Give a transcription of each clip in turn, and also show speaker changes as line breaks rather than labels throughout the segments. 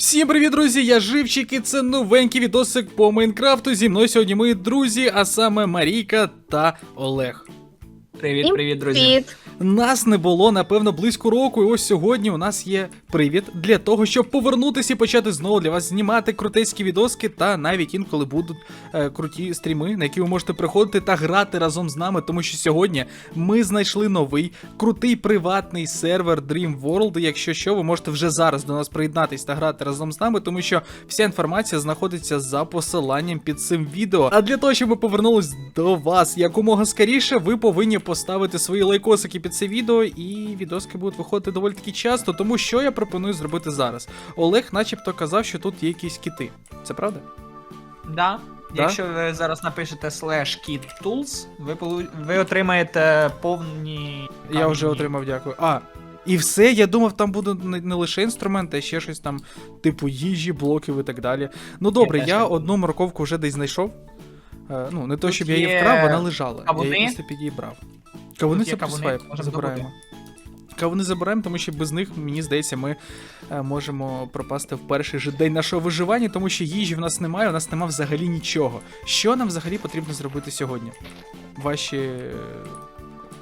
Всім привіт, друзі! Я Живчик і це новенький відосик по Майнкрафту. Зі мною сьогодні мої друзі, а саме Марійка та Олег.
Привіт, привіт, друзі.
Привіт.
Нас не було напевно близько року, і ось сьогодні у нас є привід для того, щоб повернутися і почати знову для вас знімати крутецькі відоски, та навіть інколи будуть е, круті стріми, на які ви можете приходити та грати разом з нами, тому що сьогодні ми знайшли новий крутий приватний сервер Dream World. І Якщо що, ви можете вже зараз до нас приєднатись та грати разом з нами, тому що вся інформація знаходиться за посиланням під цим відео. А для того, щоб ми повернулись до вас якомога скоріше, ви повинні поставити свої лайкосики під це відео, і відоски будуть виходити доволі таки часто. Тому що я пропоную зробити зараз. Олег, начебто, казав, що тут є якісь кіти. Це правда?
Да. Якщо ви зараз напишете slash kit tools, ви, полу- ви отримаєте повні.
Я
камені.
вже отримав, дякую. А. І все, я думав, там будуть не, не лише інструменти, а ще щось там, типу їжі, блоків і так далі. Ну добре,
теж
я
так
одну морковку вже десь знайшов. Е, ну, не то,
Тут
щоб я її
є
вкрав, вона лежала. Я
кавуни.
її просто підібрав. Кавуни це
кавуни,
забираємо. Кавуни забираємо, тому що без них, мені здається, ми е, можемо пропасти в перший же день нашого виживання, тому що їжі в нас немає, у нас немає взагалі нічого. Що нам взагалі потрібно зробити сьогодні? Ваші е,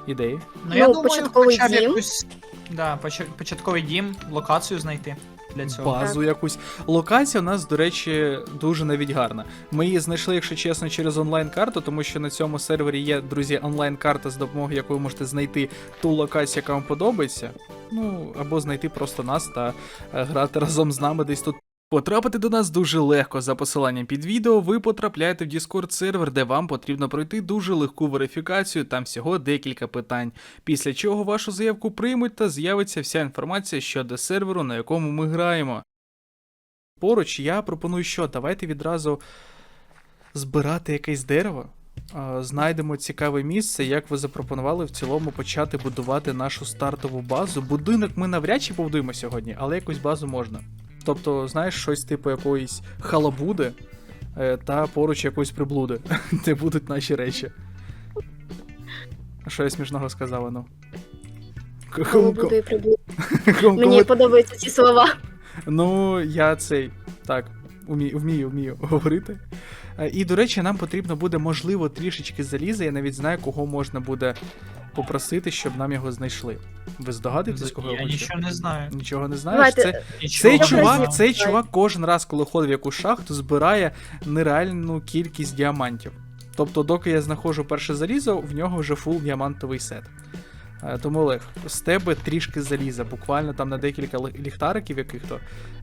ідеї?
Ну, я
Ну,
думаю,
початковий
хоча б
дім.
якусь. Да, початковий дім, локацію знайти для цього.
базу якусь. Локація у нас, до речі, дуже навіть гарна. Ми її знайшли, якщо чесно, через онлайн-карту, тому що на цьому сервері є, друзі, онлайн-карта, з допомогою якої ви можете знайти ту локацію, яка вам подобається. Ну, або знайти просто нас та е, грати разом з нами десь тут. Потрапити до нас дуже легко. За посиланням під відео ви потрапляєте в Discord сервер, де вам потрібно пройти дуже легку верифікацію, там всього декілька питань. Після чого вашу заявку приймуть та з'явиться вся інформація щодо серверу, на якому ми граємо. Поруч я пропоную, що давайте відразу збирати якесь дерево. Знайдемо цікаве місце, як ви запропонували в цілому почати будувати нашу стартову базу. Будинок ми навряд чи побудуємо сьогодні, але якусь базу можна. Тобто, знаєш, щось типу якоїсь халабуди е, та поруч якоїсь приблуди, де будуть наші речі. Що я смішного сказала, ну?
Буду і
кому-
Мені подобаються ці слова.
Ну, я цей так, вмію, вмію говорити. Е, І, до речі, нам потрібно буде, можливо, трішечки заліза. Я навіть знаю, кого можна буде попросити, щоб нам його знайшли. Ви здогадуєтесь, кого я
Я
хочу?
нічого не знаю.
Нічого не знаєш?
Давайте,
Це,
Нічого
цей
не
Добре,
чувак,
знаю.
цей чувак кожен раз, коли ходить в якусь шахту, збирає нереальну кількість діамантів. Тобто, доки я знаходжу перше залізо, в нього вже фул діамантовий сет. Е, Тому Олег, з тебе трішки заліза, буквально там на декілька ліхтариків яких-то,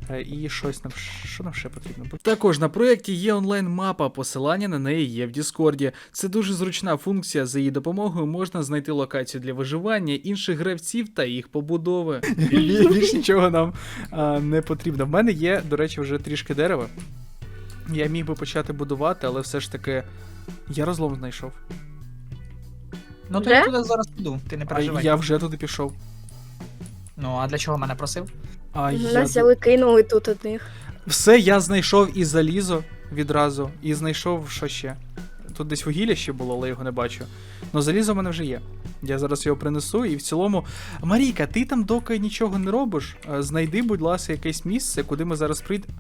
е, і щось нам що нам ще потрібно буде. Також на проєкті є онлайн-мапа, посилання на неї є в Діскорді. Це дуже зручна функція. За її допомогою можна знайти локацію для виживання інших гравців та їх побудови. Бі- Більш нічого нам не потрібно. В мене є, до речі, вже трішки дерева. Я міг би почати будувати, але все ж таки я розлом знайшов.
Ну то
Вже?
я туди зараз піду, ти не
А
переживай.
я вже туди пішов.
Ну а для чого мене просив?
А я...
нас взяли кинули тут одних.
Все, я знайшов і залізо відразу, і знайшов що ще. Тут десь вугілля ще було, але його не бачу. Ну залізо в мене вже є. Я зараз його принесу, і в цілому. Марійка, ти там доки нічого не робиш, е, знайди, будь ласка, якесь місце, куди ми зараз прийдемо.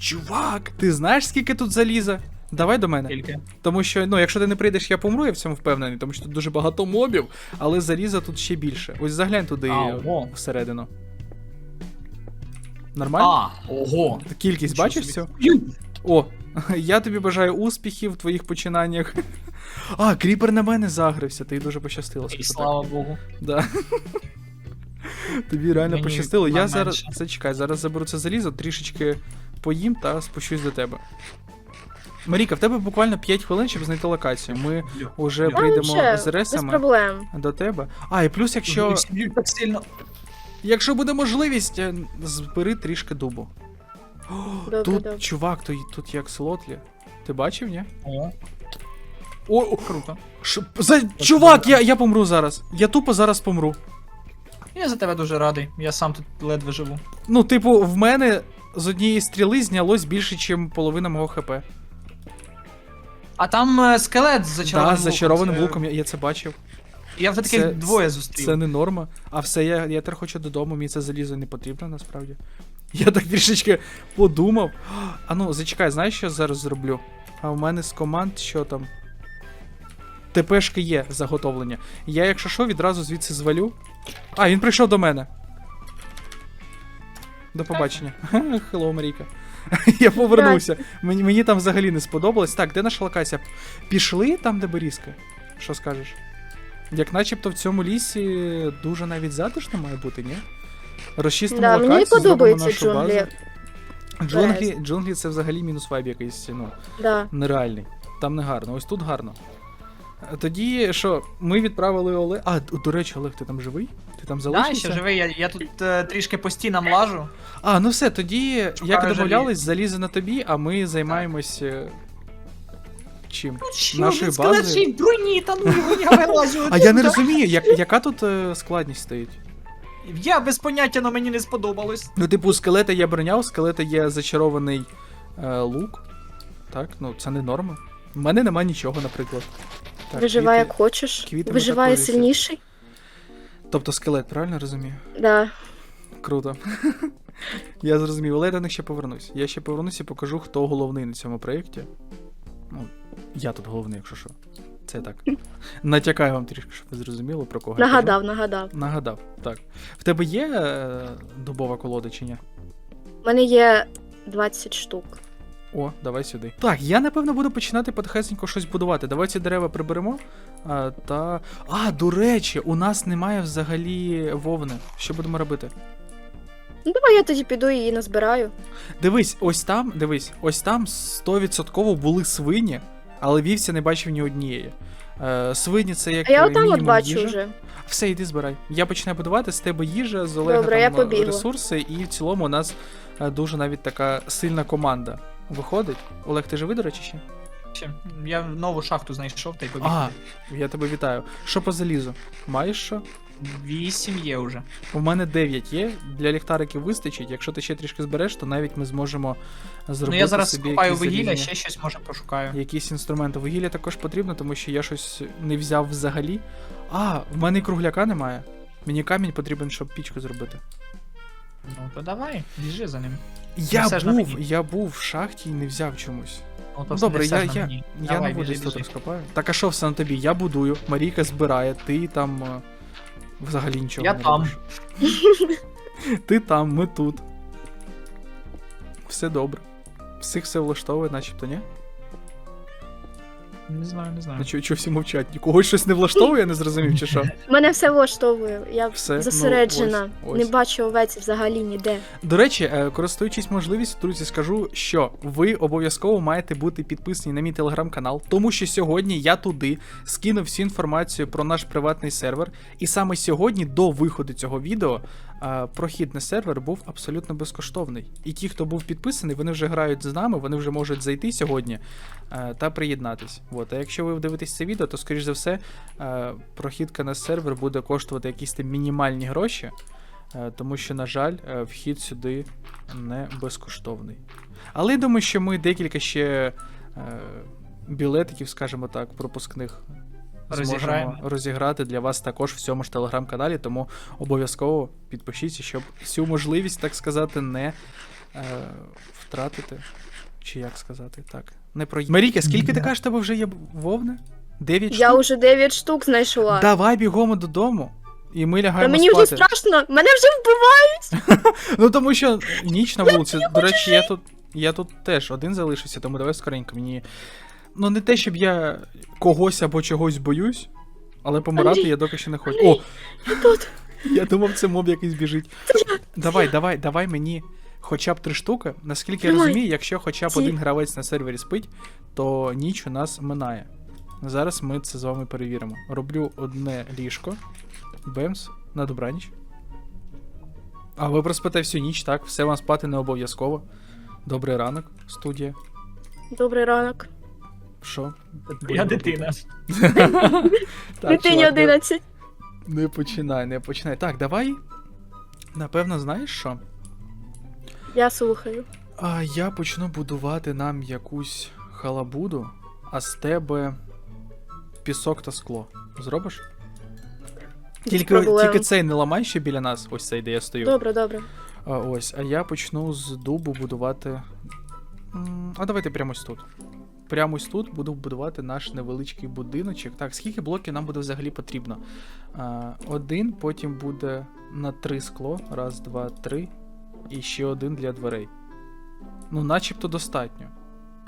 Чувак, ти знаєш, скільки тут заліза? Давай до мене.
Тільки.
Тому що, ну, якщо ти не прийдеш, я помру, я в цьому впевнений, тому що тут дуже багато мобів, але заліза тут ще більше. Ось заглянь туди
А,
всередину. Нормально?
А, ого.
Кількість
Нічого
бачиш
собі.
цю? О, я тобі бажаю успіхів в твоїх починаннях. А, кріпер на мене загрився, тобі дуже пощастило.
І
так.
слава Богу.
Да. Тобі реально
Мені
пощастило. Я зараз. Зачекай, зараз заберу це залізо, трішечки поїм та спущусь до тебе. Маріка, в тебе буквально 5 хвилин, щоб знайти локацію. Ми вже прийдемо з
без
ресами
проблем.
до тебе. А, і плюс, якщо,
так сильно.
якщо буде можливість, е, збери трішки дубу.
Добре,
тут,
добре.
чувак, тут, тут як слотлі. Ти бачив, ні?
О,
О, о,
круто.
ш- за... Чувак, я, я помру зараз. Я тупо зараз помру.
Я за тебе дуже радий. Я сам тут ледве живу.
Ну, типу, в мене з однієї стріли знялось більше, ніж половина мого хп.
А там е, скелет з
Так,
зачарованим
з зачарованим
Це-
луком, я, я це бачив.
Я вже таких
Це-
двоє зустрів.
Це не норма. А все, я, я тепер хочу додому, мені це залізо не потрібно насправді. Я так трішечки подумав. А ну, зачекай, знаєш, що я зараз зроблю? А в мене з команд що там? ТПшки є заготовлення. Я, якщо що, відразу звідси звалю. А, він прийшов до мене. До побачення. Хелло, Марійка. Я повернувся. Мені, мені там взагалі не сподобалось. Так, де наша локація? Пішли там, де берізка? Що скажеш? Як начебто в цьому лісі дуже навіть затишно має бути, ні? Розчистимо
Да,
локацію,
мені
зробимо нашу
джунглі.
базу. Джунглі, джунглі це взагалі мінус вайб якийсь, ну,
Да.
нереальний. Там не гарно, ось тут гарно. Тоді що, ми відправили Олег. А, до речі, Олег, ти там живий? Ти там
Да,
залишився?
ще живий, я, я тут е, трішки по стінам лажу.
А, ну все, тоді, як
жалію.
домовлялись, залізе на тобі, а ми займаємось. е, Чим?
Ну що,
Нашої бази?
ще й в броні, та ну його я вилазю.
А я не розумію, як, яка тут е, складність стоїть?
Я без поняття, але мені не сподобалось.
Ну, типу, у скелета є броня, у скелета є зачарований е, лук. Так, ну це не норма. У мене нема нічого, наприклад. Так,
Виживай
квіти.
як хочеш.
квіти
Виживає сильніший.
Тобто скелет, правильно розумію?
Да.
Круто. Я зрозумів, але я до них ще повернусь. Я ще повернусь і покажу, хто головний на цьому проєкті. Ну, я тут головний, якщо що. Це так. Натякаю вам трішки, щоб ви зрозуміли, про кого я.
Нагадав, нагадав.
Нагадав, так. В тебе є е, дубова колода чи ні?
У мене є 20 штук.
О, давай сюди. Так, я напевно буду починати потихесенько щось будувати. Давай ці дерева приберемо. А, та. А, до речі, у нас немає взагалі вовни. Що будемо робити?
Ну давай я тоді піду і її назбираю.
Дивись, ось там, дивись, ось там 100% були свині, але вівця не бачив ні однієї. Е, свині це як
А я отам от
мінімум
бачу
їжа.
вже.
Все, йди збирай. Я починаю будувати з тебе їжа, з Олега
Добре, я
там е,
побігла.
ресурси, і в цілому у нас е, дуже навіть така сильна команда виходить. Олег, ти живий, до речі, ще?
Ще, Я нову шахту знайшов та й побіг.
А, я тебе вітаю. Що по залізу? Маєш що?
Вісім є вже.
У мене 9 є. Для ліхтариків вистачить. Якщо ти ще трішки збереш, то навіть ми зможемо зробити
ну я зараз
собі
купаю
якісь
вугілля,
залізні-
ще щось може пошукаю.
Якісь інструменти. Вугілля також потрібно, тому що я щось не взяв взагалі. А, в мене і кругляка немає. Мені камінь потрібен, щоб пічку зробити.
Ну то давай, біжи за ним.
Я
все ж на
був,
мені.
я був в шахті і не взяв чомусь.
Ну, то
Добре,
все
я,
ж на
я,
мені.
я
Давай,
не буду
біжи,
тут
біжи.
розкопаю. Так а що все на тобі? Я будую, Марійка збирає, ти там е, взагалі нічого
Я
не
там.
робиш. Ти там, ми тут. Все добре. Всіх все влаштовує, начебто, ні?
Не знаю, не знаю.
Ну чого, чого всі мовчать? Нікогось щось не влаштовує, я не зрозумів, чи що?
Мене все влаштовує. Я
Все, ну,
зосереджена.
ось,
Не бачу овець взагалі ніде.
До речі, е, користуючись можливістю, друзі, скажу, що ви обов'язково маєте бути підписані на мій телеграм-канал, тому що сьогодні я туди скинув всю інформацію про наш приватний сервер. І саме сьогодні, до виходу цього відео, прохід на сервер був абсолютно безкоштовний. І ті, хто був підписаний, вони вже грають з нами, вони вже можуть зайти сьогодні е, та приєднатись. От. А якщо ви дивитесь це відео, то скоріш за все, е, прохідка на сервер буде коштувати якісь там мінімальні гроші. Е, Тому що, на жаль, вхід сюди не безкоштовний. Але я думаю, що ми декілька ще білетиків, скажімо так, пропускних. Зможемо розіграти для вас також в цьому ж телеграм-каналі, тому обов'язково підпишіться, щоб цю можливість, так сказати, не е, втратити. Чи як сказати, так. Не про... Маріка, скільки ти кажеш, тебе вже є вовни? Дев'ять
Я вже 9 штук знайшла.
Давай бігом додому. І ми
Та
лягаємо
мені вже страшно, мене вже вбивають.
Ну тому що ніч на вулиці. До речі, я тут. Я тут теж один залишився, тому давай скоренько. Мені. Ну, не те, щоб я когось або чогось боюсь, але помирати
Андрій,
я доки ще не хочу. О!
Я тут.
Я думав, це моб якийсь біжить. Давай, давай, давай мені хоча б три штуки. Наскільки я розумію, якщо хоча б
Ті.
один гравець на сервері спить, то ніч у нас минає. Зараз ми це з вами перевіримо. Роблю одне ліжко. Бемс, на добраніч. А ви проспите всю ніч, так? Все вам спати не обов'язково. Добрий ранок, студія.
Добрий ранок.
Що?
Я дитина.
Так,
Дитині
чувак, не-
11.
Не починай, не починай. Так, давай. Напевно, знаєш що?
Я слухаю.
А я почну будувати нам якусь халабуду, а з тебе пісок та скло. Зробиш?
Без
Тільки,
проблем.
тільки цей не ламай ще біля нас, ось цей, де я стою.
Добре, добре.
А, ось, а я почну з дубу будувати. М, А давайте прямо ось тут. Прямо ось тут буду будувати наш невеличкий будиночок. Так, скільки блоків нам буде взагалі потрібно? А, один, потім буде на три скло. Раз, два, три. І ще один для дверей. Ну, начебто достатньо.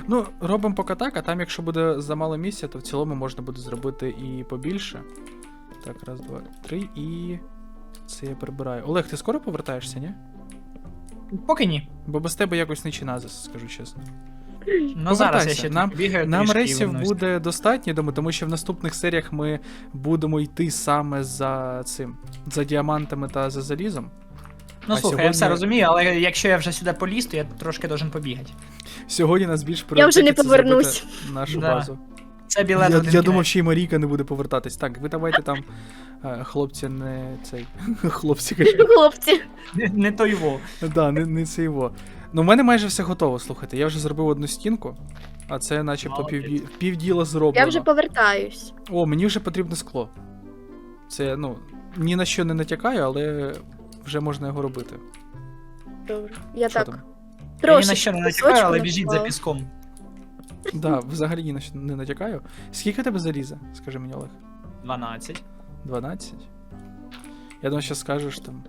Ну, робимо поки так, а там, якщо буде замало місця, то в цілому можна буде зробити і побільше. Так, раз, два, три, і. Це я прибираю. Олег, ти скоро повертаєшся, ні?
Поки ні.
Бо без тебе якось не чиназис, скажу чесно.
Ну зараз я ще
Нам-
бігаю.
Нам рейсів буде достатньо, я думаю, тому що в наступних серіях ми будемо йти саме за цим, за діамантами та за залізом.
Ну
а
слухай, я все розумію, але якщо я вже сюди поліз, то я трошки должен побігати.
Сьогодні нас більш
Я вже не повернусь.
Нашу
Да.
базу.
Це білет
Я, я думав, що і Марійка не буде повертатись. Так, ви давайте там, е, хлопці, не цей. Хлопці кажу.
Хлопці.
Не, не то його.
Да, не, не це його. Ну, в мене майже все готово, слухайте. Я вже зробив одну стінку, а це начебто півді... півділа зроблено.
Я вже повертаюсь.
О, мені вже потрібне скло. Це, ну, ні на що не натякаю, але вже можна його робити.
Добре. Я
Що
так.
там?
Я ні на що не натякаю, але біжіть за піском.
Да, взагалі ні на що не натякаю. Скільки тебе заліза? Скажи мені, Олег.
12.
12? Я думаю, що скажеш там.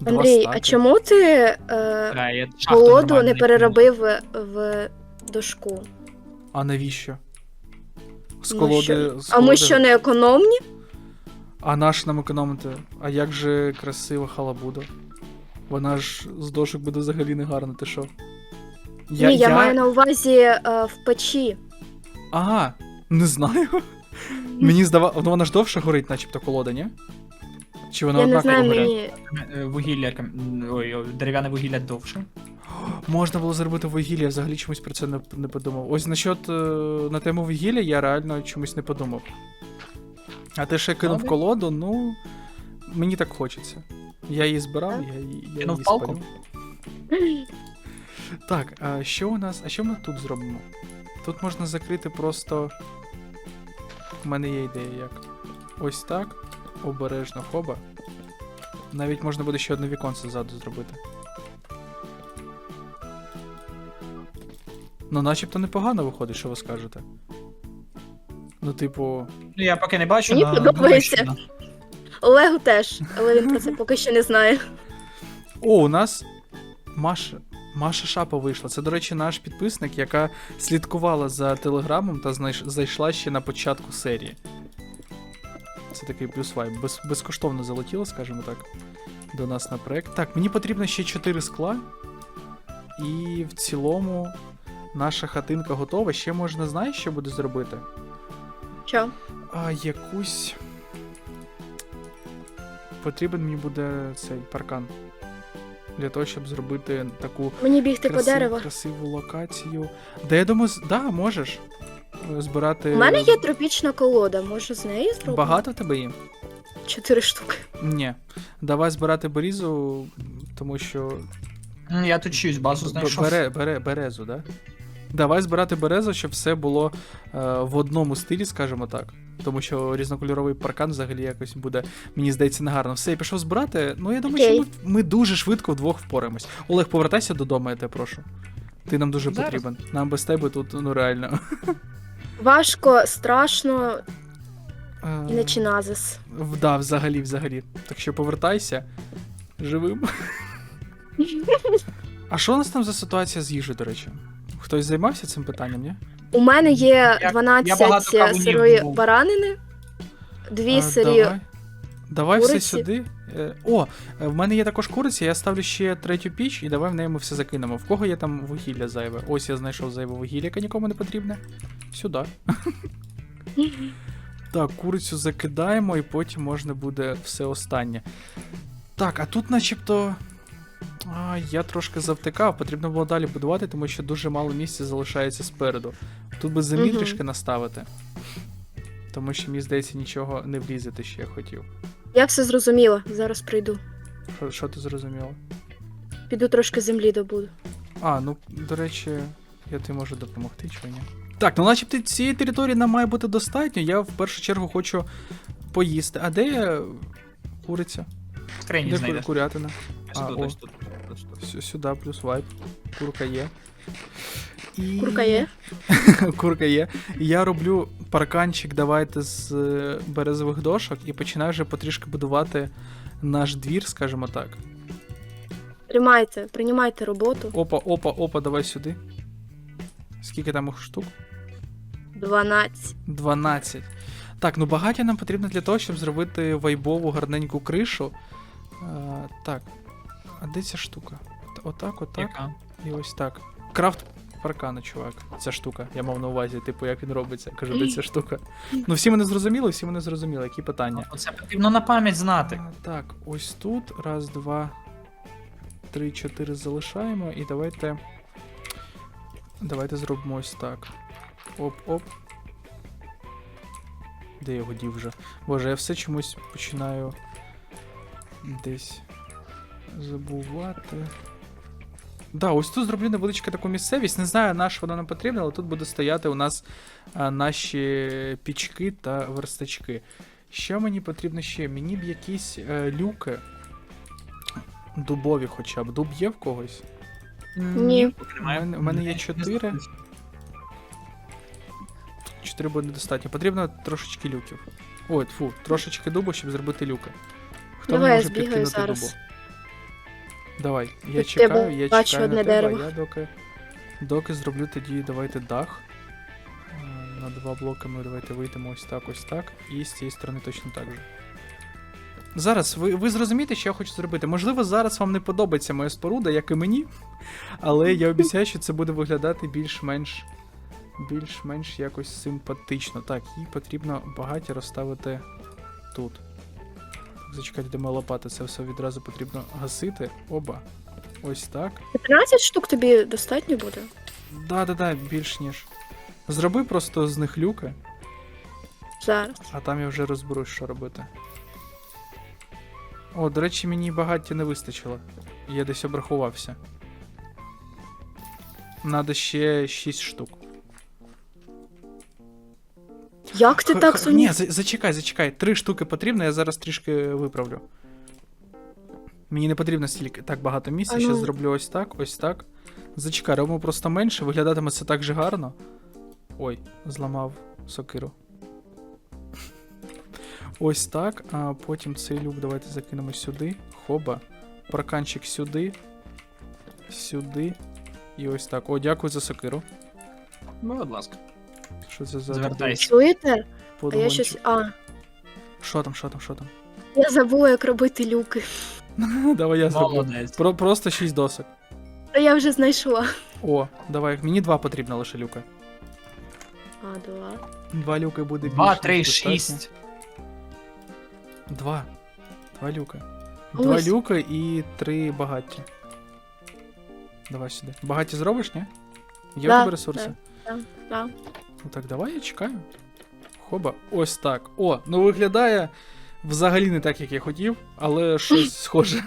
Два
Андрій,
стаки.
а чому ти е,
Бля, я шахту
колоду
нормально
не переробив в, в дошку?
А навіщо? З
Ми
колоди.
що-
з
А ми
колоди-
що не економні?
А наш нам економити? А як же красива халабуда? Вона ж з дошок буде взагалі не гарна, ти що?
Ні, я, маю на увазі е, в печі.
Ага, не знаю. Мені здавалося, вона ж довше горить, начебто колода, ні? Чи
я не
однаково
знаю, мені.
Е, Вугілля, кам- ой, ой, дерев'яне вугілля довше.
Можна було зробити вугілля, я взагалі чомусь про це не, не подумав. Ось насчет е, на тему вугілля я реально чомусь не подумав. А те, що я кинув
Добре.
колоду, ну. Мені так хочеться. Я її збирав, я, її- я
Кинув
її
палку?
Так, а що у нас. А що ми тут зробимо? Тут можна закрити просто. У мене є ідея як. Ось так. Обережно хоба. Навіть можна буде ще одне віконце ззаду зробити. Ну, начебто непогано виходить, що ви скажете. Ну, типу.
Ну я поки не бачу,
Мені подобається. Олегу теж, але він про це поки що не знає.
О, у нас Маша. Маша Шапа вийшла. Це, до речі, наш підписник, яка слідкувала за телеграмом та знайш... зайшла ще на початку серії. Такий плюс вайб. Без... Безкоштовно залетіла, скажімо так, до нас на проект. Так, мені потрібно ще 4 скла. І в цілому наша хатинка готова. Ще можна, знаєш, що буде зробити?
Що?
А якусь. Потрібен мені буде цей паркан. Для того, щоб зробити таку
Мені бігти по
красиву,
дереву.
красиву локацію. Да, я думаю, з- да, можеш збирати.
У мене є тропічна колода, може з неї зробити?
Багато в тебе є?
Чотири штуки.
Ні. Давай збирати берізу, тому що.
Я тут чуюсь, базу знайшов.
Бере, бере, березу, да? Давай збирати березу, щоб все було е, в одному стилі, скажімо так. Тому що різнокольоровий паркан взагалі якось буде, мені здається, негарно. Все, я пішов збирати. Ну, я думаю,
Окей.
що ми, ми дуже швидко вдвох впораємось. Олег, повертайся додому, я тебе прошу. Ти нам дуже
Зараз.
потрібен. Нам без тебе тут, ну реально.
Важко, страшно
Е,
і не чиназис.
в- Да, взагалі, взагалі. Так що повертайся живим. А що у нас там за ситуація з їжею, до речі? Хтось займався цим питанням, ні?
У мене є
Я- я
12
багато кавунів
сирої баранини, дві
А,
сирі.
Давай, давай все
куриці.
сюди. Е, О, е, в мене є також куриця, я ставлю ще третю піч, і давай в неї ми все закинемо. В кого є там вугілля зайве? Ось я знайшов зайве вугілля, яке нікому не потрібне. Сюди. Так, курицю закидаємо, і потім можна буде все останнє. Так, а тут начебто. А, я трошки завтикав, потрібно було далі будувати, тому що дуже мало місця залишається спереду. Тут би землі трішки наставити. Тому що, мені здається, нічого не влізати ще я хотів.
Я все зрозуміла, зараз прийду.
Що, що ти зрозуміла?
Піду трошки землі добуду.
А, ну, до речі, я тобі можу допомогти, чи ні? Так, ну начебто цієї території нам має бути достатньо. Я в першу чергу хочу поїсти. А де куриця?
Скрині
Де ку-
знайдеш.
курятина?
Ось
А,
тут,
о.
ось тут, ось тут.
Сю- Сюди плюс вайп. Курка є. І...
Курка є?
Курка є. І я роблю парканчик, давайте з е, березових дошок і починаю вже потрішки будувати наш двір, скажімо так.
Тримайте, приймайте роботу.
Опа, опа, опа, давай сюди. Скільки там їх штук?
12.
12. Так, ну багаття нам потрібно для того, щоб зробити вайбову гарненьку кришу. А, так. А де ця штука? Отак, отак.
Яка?
І ось так. Крафт паркану, чувак. Ця штука. Я мав на увазі, типу, як він робиться. Кажу, де ця штука. Ну, всі мене зрозуміли, всі мене зрозуміли, які питання.
Оце потрібно на пам'ять знати.
А, так, ось тут. Раз, два, три, чотири залишаємо. І давайте. Давайте зробимо ось так. Оп-оп. Де я його дів вже? Боже, я все чомусь починаю десь забувати. Да, ось тут зроблю невеличку таку місцевість. Не знаю, на що вона нам потрібна, але тут буде стояти у нас а, наші пічки та верстачки. Що мені потрібно ще? Мені б якісь е, люки. Дубові хоча б. Дуб є в когось?
Ні.
У мене, у мене є 4. 4 буде недостатньо. Потрібно трошечки люків. Ой, фу, трошечки дубу, щоб зробити люки. Хто
Давай,
мені може підкинути
зараз.
дубу? Давай, я
Тут
чекаю,
тебе
я
бачу
чекаю на тебе,
дерево.
я доки, доки зроблю тоді давайте дах. Е, На два блоки ми давайте вийдемо ось так, ось так. І з цієї сторони точно так же. Зараз, ви, ви зрозумієте, що я хочу зробити. Можливо, зараз вам не подобається моя споруда, як і мені. Але я обіцяю, що це буде виглядати більш-менш. Більш-менш якось симпатично. Так, їй потрібно багаті розставити тут. Зачекайте, де моя лопата, це все відразу потрібно гасити. Оба. Ось так.
15 штук тобі достатньо буде?
Да-да-да, більш ніж. Зроби просто з них люки,
Зараз.
а там я вже розберусь, що робити. О, до речі, мені багаття не вистачило. Я десь обрахувався. Надо ще 6 штук.
Як ти
Х-
так
х-? Ні, за- зачекай, зачекай. Три штуки потрібно, я зараз трішки виправлю. Мені не потрібно стільки так багато місця.
А
Ще
ну.
зроблю ось так, ось так. Зачекай, робимо просто менше, виглядатиме це так же гарно. Ой, зламав сокиру. Ось так. А потім цей люк давайте закинемо сюди. Хоба. Парканчик сюди. Сюди. І ось так. О, дякую за сокиру.
Ну, будь ласка.
Що це за
Звертайся.
Чуєте? А я щось. А,
Що там, що там, що там?
я забула, як робити люки.
Давай я зроблю.
Молодець.
Про, просто 6 досок.
Та я вже знайшла.
О, давай, мені два потрібно лише люка.
А, два.
Два люки буде більше.
Два,
ніж
три,
достатньо.
шість.
Два. Два люка.
Ось.
Два люка і три багаття. Давай сюди. Багаття зробиш, ні? Є
Да,
в тебе ресурси?
Да.
Ну так, давай я чекаю. Хоба. Ось так. О, ну виглядає взагалі не так, як я хотів, але щось схоже.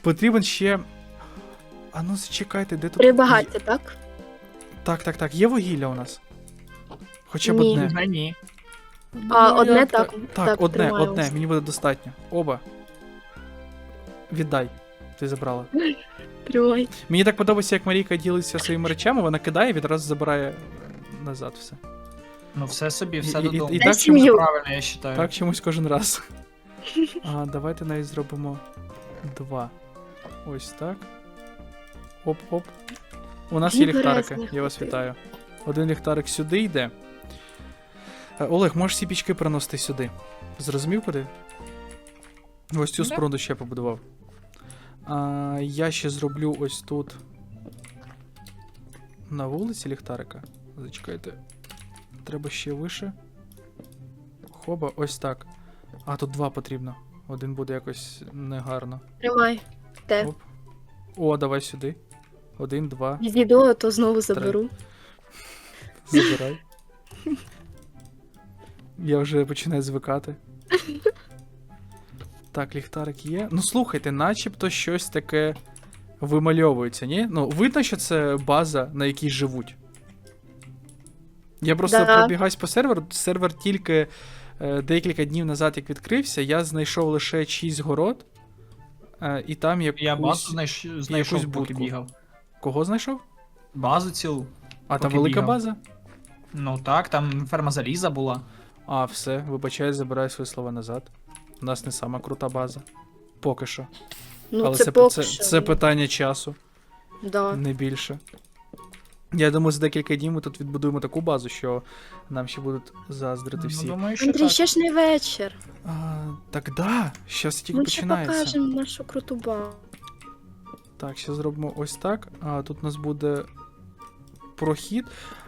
Потрібен ще. А ну зачекайте, де тут.
Багаття, так?
Так, так, так. Є вугілля у нас. Хоча б
Ні.
одне.
Вже ні.
А,
Ну,
одне
як
так,
Так,
так,
одне,
тримаю
одне, мені буде достатньо. Оба. Віддай. Ти забрала.
Тримай.
Мені так подобається, як Марійка ділиться своїми речами, вона кидає і відразу забирає назад все.
Ну все собі, все
І- і-
додому.
і- і так
сім'ю.
чомусь,
Правильно, я вважаю.
так чомусь кожен раз. А, давайте навіть зробимо два. Ось так. Оп-оп. У нас є ліхтарики, я вас вітаю. Один ліхтарик сюди йде. Е, Олег, можеш ці пічки приносити сюди. Зрозумів куди? Ось цю
Да.
споруду ще побудував. А, я ще зроблю ось тут. На вулиці ліхтарика. Зачекайте. Треба ще вище. Хоба, ось так. А, тут два потрібно. Один буде якось негарно.
Тримай. Де?
Оп. О, давай сюди. Один, два.
Відійду, а то знову заберу.
Забирай. Я вже починаю звикати. Так, ліхтарик є. Ну слухайте, начебто щось таке вимальовується, ні? Ну, видно, що це база, на якій живуть. Я просто
Да.
пробігаюсь по серверу. Сервер тільки е, декілька днів назад, як відкрився, я знайшов лише 6 город. е, і там якусь...
Я базу знайш... знайшов,
якусь будку.
бігав.
Кого знайшов?
Базу цілу.
А там велика
бігав.
база?
Ну так, там ферма заліза була.
А, все, вибачаю, забираю свої слова назад. У нас не сама крута база. Поки що.
Ну,
Але
це,
це,
поки
це,
що.
це питання часу,
Да.
не більше. Я думаю, за декілька днів ми тут відбудуємо таку базу, що нам ще будуть заздрити всі.
Ну, думаю, що
Андрій,
так.
ще ж не вечір.
А, так да, щас тільки
Ми ще
починається.
покажемо нашу круту базу.
Так, ще зробимо ось так. А тут у нас буде прохід.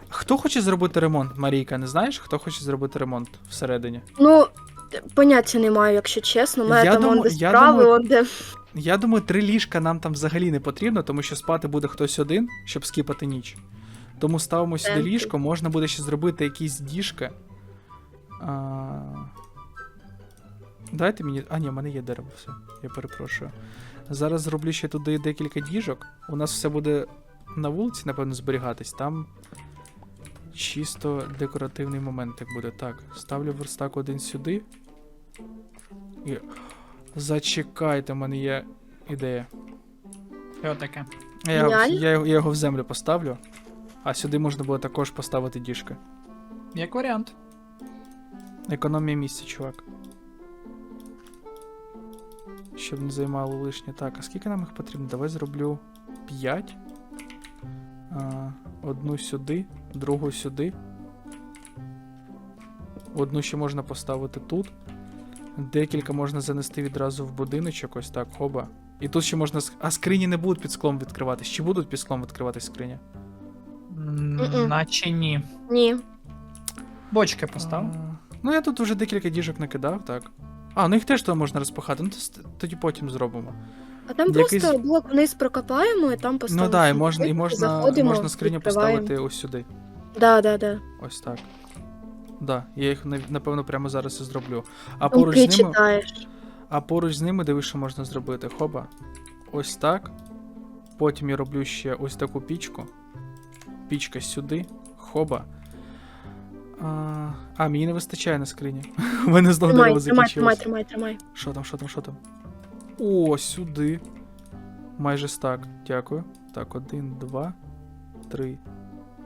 Хто хоче зробити ремонт? Марійка, не знаєш, хто хоче зробити ремонт всередині?
Ну, поняття не маю, якщо чесно. Мене
Я
там
думаю-
он де
я
справи,
думаю-
он де.
Я думаю, три ліжка нам там взагалі не потрібно, тому що спати буде хтось один, щоб скіпати ніч. Тому ставимо сюди ліжко, можна буде ще зробити якісь діжки. А... Дайте мені. А, ні, в мене є дерево, все. Я перепрошую. Зараз зроблю ще туди декілька діжок. У нас все буде на вулиці, напевно, зберігатись. Там чисто декоративний момент, як буде. Так, ставлю верстак один сюди. І... Зачекайте, в мене є ідея.
Що таке?
Я, його- я, я його в землю поставлю, а сюди можна було також поставити діжки.
Як варіант.
Економія місця, чувак. Щоб не займало лишнє. Так, а скільки нам їх потрібно? Давай зроблю 5. А, одну сюди, другу сюди. Одну ще можна поставити тут. Декілька можна занести відразу в будиночок, ось так, хоба. І тут ще можна. ск- А скрині не будуть під склом відкриватись. Чи будуть під склом відкриватись скрині?
Наче ні.
Ні.
Бочки постав.
А, Ну, я тут вже декілька діжок накидав, так. А, ну їх теж то можна розпахати. Ну, то с- тоді потім зробимо.
А там
Якийсь-
просто блок вниз прокопаємо і там поставимо.
ну так, і можна, і можна, можна скриню поставити ось сюди.
Да, да, да.
Ось так. Да, я їх напевно прямо зараз і зроблю. А
Думки
поруч з ними.
читаєш.
А поруч з ними диви, що можна зробити. Хоба. Ось так. Потім я роблю ще ось таку пічку. Пічка сюди. Хоба. А, а мені не вистачає на скрині. У мене знову дерево
тримай, тримай, тримай, тримай.
Що там, що там, що там? О, сюди. Майже стак. Дякую. Так, один, два, три,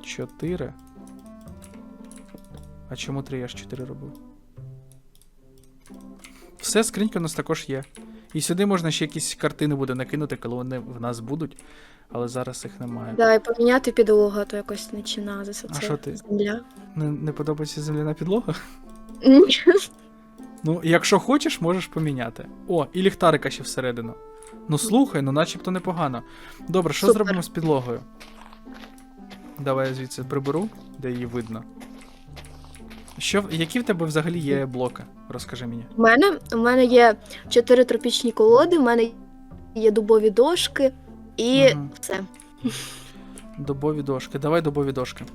чотири. А чому три? Я ж чотири робив. Все, скринька у нас також є. І сюди можна ще якісь картини буде накинути, коли вони в нас будуть, але зараз їх немає.
Да, і поміняти підлогу, а то якось не чиназиться.
А що ти?
Земля.
Не, не подобається земляна підлога?
Ні.
Ну, якщо хочеш, можеш поміняти. О, і ліхтарика ще всередину. Ну слухай, ну начебто непогано. Добре, що
Супер.
зробимо з підлогою? Давай я звідси приберу, де її видно. Що, які в тебе взагалі є блоки? Розкажи мені.
У мене, у мене є чотири тропічні колоди, у мене є дубові дошки і
Мгм.
все.
Добові дошки. Давай добові дошки.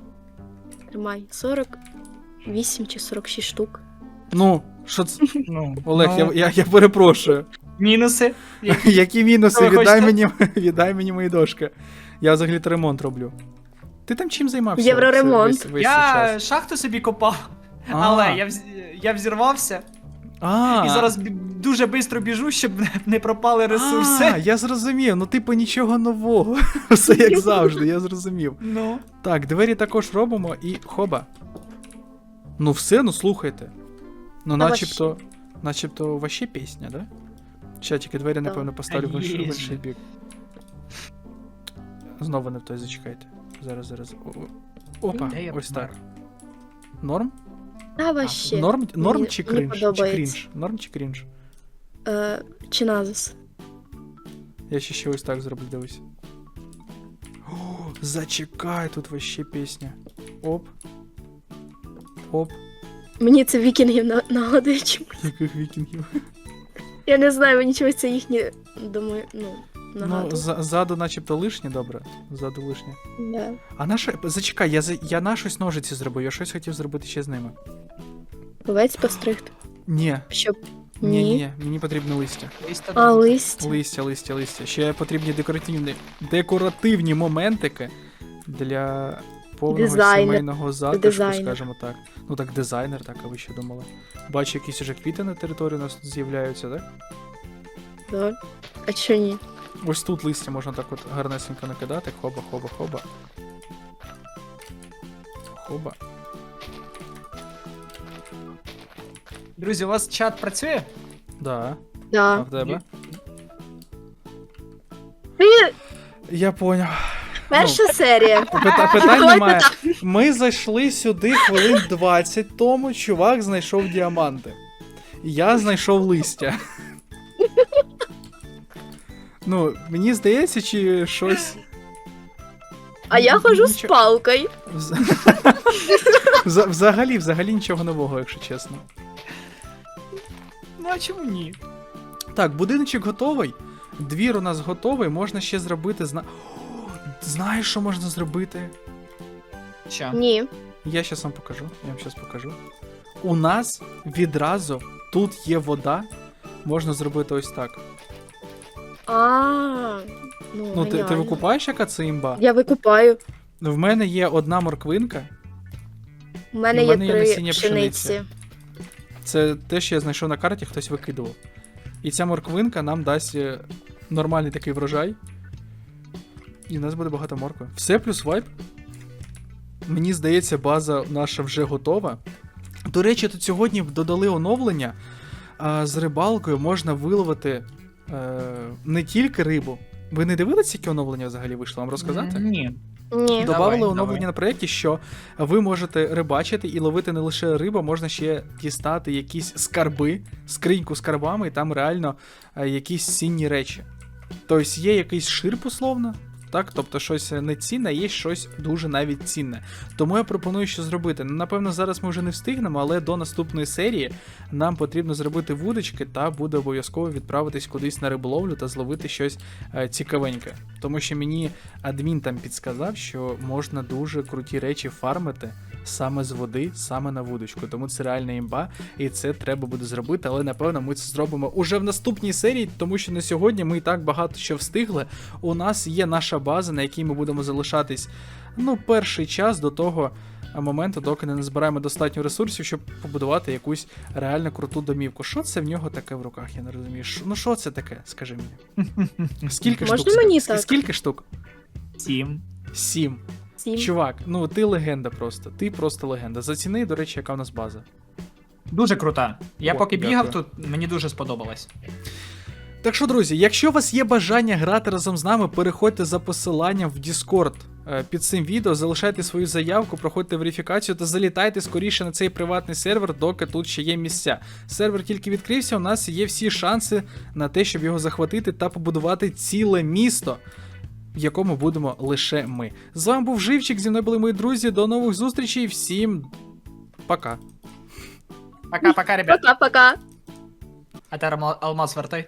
Тримай. 48 чи 46 штук.
Ну, що це?
Ну,
Олег,
ну,
я, я, я перепрошую.
Мінуси.
Які мінуси? Віддай мені, віддай мені мої дошки. Я взагалі ремонт роблю. Ти там чим займався?
Євроремонт.
весь- весь
Я
час?
шахту собі копав,
А,
але я, вз... я взірвався
а,
і зараз бі- дуже швидко біжу, щоб не пропали ресурси.
А, я зрозумів. Ну, типу, нічого нового. Все як завжди, я зрозумів.
Ну.
Так, двері також робимо і хоба. Ну все, ну слухайте. Ну,
Та
начебто. Начебто ваще пісня, да? Ще тільки двері, напевно, поставлю в інший, в
Є
інший бік. Знову не в той зачекайте. Зараз, зараз. О, о. Опа,
Де я
ось
помер?
так. Норм?
Та ваще.
Норм, норм
Мені-
чи
мені
крінж? Чи
подобається.
крінж? Норм чи крінж?
Е, чи назис.
Я ще ще ось так зроблю, дивись. О, зачекай, тут вообще пісня. Оп. Оп.
Мені це вікінгів на- нагадує чимось.
Яких вікінгів.
Я не знаю, мені чогось це їхні, думаю, ну,
Ну, за- ззаду начебто лишнє, добре. Ззаду лишнє.
Да.
А на що. Зачекай, я, за- я на щось ножиці зробив, я щось хотів зробити ще з ними.
Овець постригти.
Ні,
Щоб.
ні, ні, мені потрібно листя.
листя
А, листя.
Листя, листя, листя. Ще потрібні декоративні, декоративні моментики для повного
Дизайнер.
сімейного затишку,
Дизайнер.
скажімо так. Ну так, дизайнер, так, а ви ще думали. Бачу, якісь уже квіти на території у нас тут з'являються, так?
Да. А чо ні?
Ось тут листя можна так от гарнесенько накидати. Хоба, хоба, хоба. Хоба.
Друзі, у вас чат працює?
Да. А
Да.
в тебе?
Привіт!
Я поняв.
Перша серія.
Пита- питань
Давайте
немає. Ми зайшли сюди хвилин 20 тому, чувак знайшов діаманти. Я знайшов листя. Ну, мені здається, чи щось.
А я хожу з
Нічого.
палкою.
Вз- Вза- Взагалі, взагалі нічого нового, якщо чесно.
Ну а чому ні?
Так, будиночок готовий. Двір у нас готовий, можна ще зробити. Зна... О, знаєш, що можна зробити?
Що?
Ні.
Я щас вам покажу. Я вам щас покажу. У нас відразу тут є вода. Можна зробити ось так.
А. Ну,
Ну, ти, ти
геніально.
викупаєш, яка це імба?
Я викупаю.
В мене є одна морквинка.
У мене є
мене є
три
насіння
пшениці.
пшениці. Це те, що я знайшов на карті, хтось викидував. І ця морквинка нам дасть е, нормальний такий врожай. І в нас буде багато моркви. Все плюс вайп. Мені здається, база наша вже готова. До речі, тут сьогодні додали оновлення. А з рибалкою можна виловити не тільки рибу. Ви не дивилися, яке оновлення взагалі вийшло? Вам розказати?
Ні.
Ні.
Добавили
Давай,
оновлення
давай.
на проєкті, що ви можете рибачити і ловити не лише рибу, можна ще дістати якісь скарби, скриньку з карбами, і там реально е, якісь цінні речі. Тобто є якийсь ширп, условно, так? Тобто щось нецінне, а є щось дуже навіть цінне. Тому я пропоную що зробити. Ну, напевно, зараз ми вже не встигнемо, але до наступної серії нам потрібно зробити вудочки та буде обов'язково відправитись кудись на риболовлю та зловити щось е, цікавеньке. Тому що мені адмін там підсказав, що можна дуже круті речі фармити саме з води, саме на вудочку. Тому це реальна імба, і це треба буде зробити. Але напевно ми це зробимо уже в наступній серії, тому що на сьогодні ми і так багато що встигли. У нас є наша база, на якій ми будемо залишатись ну, перший час до того. е, Моменту, доки не назбираємо достатньо ресурсів, щоб побудувати якусь реально круту домівку. Що це в нього таке в руках? Я не розумію. Шо- ну що це таке? Скажи мені. Скільки
Можна
штук?
мені так?
Скільки штук?
Сім.
Сім.
Сім.
Чувак, ну ти легенда просто. Ти просто легенда. Заціни, до речі, яка в нас база.
Дуже крута. Я
О,
поки бігав тут, мені дуже сподобалось.
Так що, друзі, якщо у вас є бажання грати разом з нами, переходьте за посиланням в Discord е, під цим відео, залишайте свою заявку, проходьте верифікацію та залітайте скоріше на цей приватний сервер, доки тут ще є місця. Сервер тільки відкрився, у нас є всі шанси на те, щоб його захватити та побудувати ціле місто. В якому будемо лише ми. З вами був Живчик, зі мною були мої друзі. До нових зустрічей. Всім пока.
Пока-пока, ребят.
Пока-пока.
А тепер алмаз вертай.